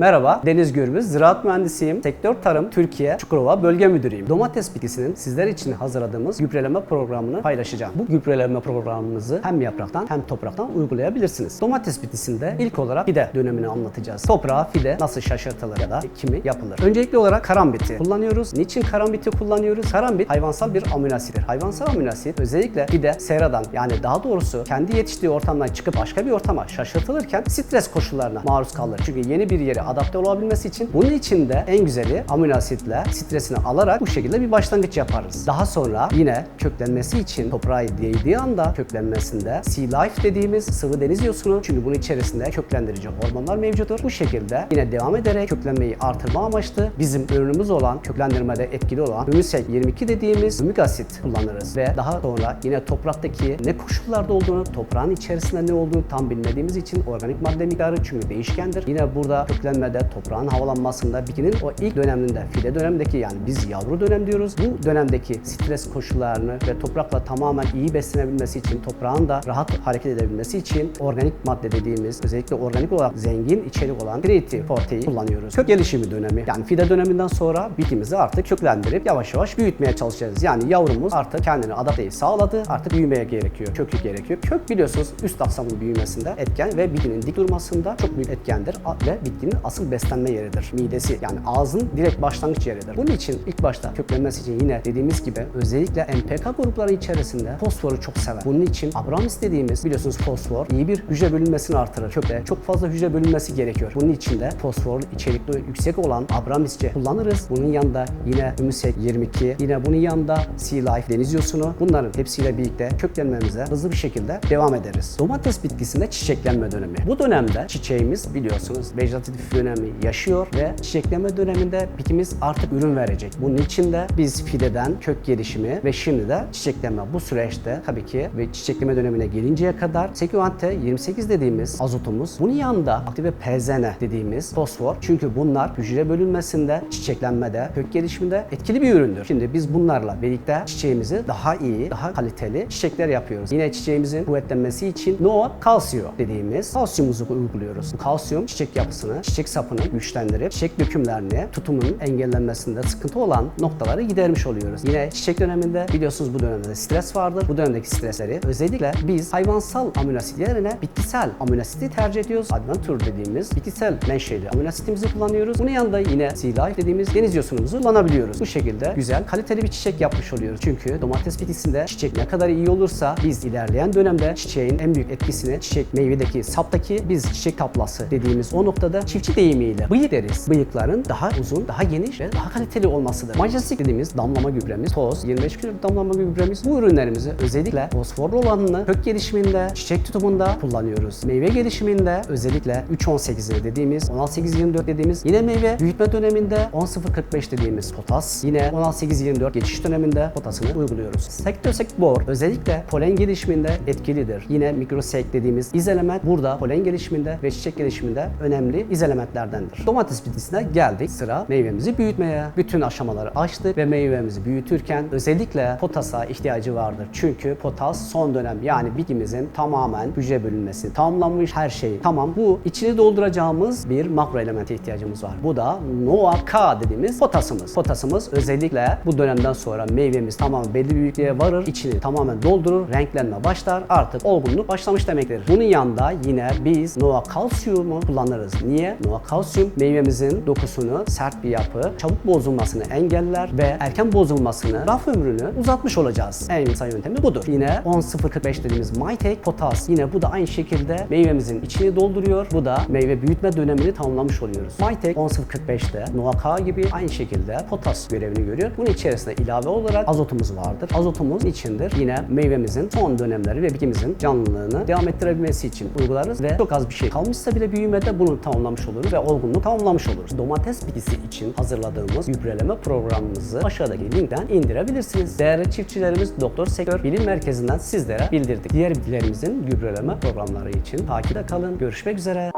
Merhaba, Deniz Gürbüz, ziraat mühendisiyim. Sektör Tarım Türkiye Çukurova Bölge Müdürüyüm. Domates bitkisinin sizler için hazırladığımız gübreleme programını paylaşacağım. Bu gübreleme programımızı hem yapraktan hem topraktan uygulayabilirsiniz. Domates bitkisinde ilk olarak fide dönemini anlatacağız. Toprağa fide nasıl şaşırtılır ya da kimi yapılır. Öncelikli olarak karambiti kullanıyoruz. Niçin karambiti kullanıyoruz? Karambit hayvansal bir amino asittir. Hayvansal amino asit özellikle fide seradan yani daha doğrusu kendi yetiştiği ortamdan çıkıp başka bir ortama şaşırtılırken stres koşullarına maruz kalır. Çünkü yeni bir yere adapte olabilmesi için bunun için de en güzeli amino asitle stresini alarak bu şekilde bir başlangıç yaparız. Daha sonra yine köklenmesi için toprağa değdiği anda köklenmesinde Sea Life dediğimiz sıvı deniz yosunu çünkü bunun içerisinde köklendirici hormonlar mevcuttur. Bu şekilde yine devam ederek köklenmeyi artırma amaçlı bizim ürünümüz olan köklendirmede etkili olan Humusek 22 dediğimiz hümik asit kullanırız ve daha sonra yine topraktaki ne koşullarda olduğunu, toprağın içerisinde ne olduğunu tam bilmediğimiz için organik madde miktarı çünkü değişkendir. Yine burada köklenmede, toprağın havalanmasında, bitkinin o ilk döneminde, fide dönemindeki yani biz yavru dönem diyoruz. Bu dönemdeki stres koşullarını ve toprakla tamamen iyi beslenebilmesi için, toprağın da rahat hareket edebilmesi için organik madde dediğimiz, özellikle organik olarak zengin içerik olan Creative Forte'yi kullanıyoruz. Kök gelişimi dönemi, yani fide döneminden sonra bitkimizi artık köklendirip yavaş yavaş büyütmeye çalışacağız. Yani yavrumuz artık kendini adapteyi sağladı, artık büyümeye gerekiyor, kökü gerekiyor. Kök biliyorsunuz üst aksamın büyümesinde etken ve bitkinin dik durmasında çok büyük etkendir ve bitkinin asıl beslenme yeridir. Midesi yani ağzın direkt başlangıç yeridir. Bunun için ilk başta köklenmesi için yine dediğimiz gibi özellikle NPK grupları içerisinde fosforu çok sever. Bunun için Abramis dediğimiz biliyorsunuz fosfor iyi bir hücre bölünmesini artırır. Kökte çok fazla hücre bölünmesi gerekiyor. Bunun için de fosfor içerikli yüksek olan Abramisçe kullanırız. Bunun yanında yine Humusek 22, yine bunun yanında Sea Life deniz yosunu bunların hepsiyle birlikte köklenmemize hızlı bir şekilde devam ederiz. Domates bitkisinde çiçeklenme dönemi. Bu dönemde çiçeğimiz biliyorsunuz vejetatif dönemi yaşıyor ve çiçeklenme döneminde bitkimiz artık ürün verecek. Bunun için de biz fideden kök gelişimi ve şimdi de çiçeklenme bu süreçte tabii ki ve çiçekleme dönemine gelinceye kadar seküvante 28 dediğimiz azotumuz bunun yanında aktive PZN dediğimiz fosfor çünkü bunlar hücre bölünmesinde, çiçeklenmede, kök gelişiminde etkili bir üründür. Şimdi biz bunlarla birlikte çiçeğimizi daha iyi, daha kaliteli çiçekler yapıyoruz. Yine çiçeğimizin kuvvetlenmesi için Nova Calcio dediğimiz kalsiyumumuzu uyguluyoruz. Bu kalsiyum çiçek yapısını, çiçek sapını güçlendirip çiçek dökümlerini, tutumunun engellenmesinde sıkıntı olan noktaları gidermiş oluyoruz. Yine çiçek döneminde biliyorsunuz bu dönemde stres vardır. Bu dönemdeki stresleri özellikle biz hayvansal amino asit yerine bitkisel amino asiti tercih ediyoruz. Adventure dediğimiz bitkisel menşeli amino asitimizi kullanıyoruz. Bunun yanında yine Life dediğimiz deniz yosunumuzu kullanabiliyoruz. Bu şekilde güzel, kaliteli bir çiçek yapmış oluyoruz. Çünkü domates bitkisinde çiçek ne kadar iyi olursa biz ilerleyen dönemde çiçeğin en büyük etkisini çiçek meyvedeki saptaki biz çiçek taplası dediğimiz o noktada çiftçi deyimiyle bıyık deriz. Bıyıkların daha uzun, daha geniş ve daha kaliteli olmasıdır. Majestic dediğimiz damlama gübremiz, toz, 25 kilo damlama gübremiz bu ürünlerimizi özellikle fosforlu olanını kök gelişiminde, çiçek tutumunda kullanıyoruz. Meyve gelişiminde özellikle 3-18 dediğimiz, 16-8-24 dediğimiz yine meyve büyütme döneminde 10-0-45 dediğimiz potas, yine 16-8-24 geçiş döneminde potasını uyguluyoruz. Sektosek bor özellikle polen gelişiminde etkilidir. Yine mikrosek dediğimiz izelement burada polen gelişiminde ve çiçek gelişiminde önemli izelementlerdendir. Domates bitkisine geldik. Sıra meyvemizi büyütmeye. Bütün aşamaları açtık ve meyvemizi büyütürken özellikle potasa ihtiyacı vardır. Çünkü potas son dönem yani bitkimizin tamamen hücre bölünmesi tamamlanmış her şey tamam. Bu içini dolduracağımız bir makro elemente ihtiyacımız var. Bu da NOAK dediğimiz potasımız. Potasımız özellikle bu dönemden sonra meyvemiz tamamen belli büyüklüğe varır. içini tamamen doldurur. Renklenme başlar. Artık olgunluk başlamış demektir. Bunun yanında yine biz Nova kalsiyumu kullanırız. Niye? Nova kalsiyum meyvemizin dokusunu sert bir yapı, çabuk bozulmasını engeller ve erken bozulmasını, raf ömrünü uzatmış olacağız. En kısa yöntemi budur. Yine 10.045 dediğimiz MyTech Potas yine bu da aynı şekilde meyvemizin içini dolduruyor. Bu da meyve büyütme dönemini tamamlamış oluyoruz. MyTech 10.045'te Nova K gibi aynı şekilde potas görevini görüyor. Bunun içerisinde ilave olarak azotumuz vardır. Azotumuz içindir. Yine meyvemizin son dönemleri ve bitkimizin canlılığını devam ettirebilmesi için uygularız ve çok az bir şey kalmışsa bile büyümede bunu tamamlamış oluruz olur ve olgunluğu tamamlamış oluruz. Domates bitkisi için hazırladığımız gübreleme programımızı aşağıdaki linkten indirebilirsiniz. Değerli çiftçilerimiz Doktor Sektör Bilim Merkezi'nden sizlere bildirdik. Diğer bilgilerimizin gübreleme programları için takipte kalın. Görüşmek üzere.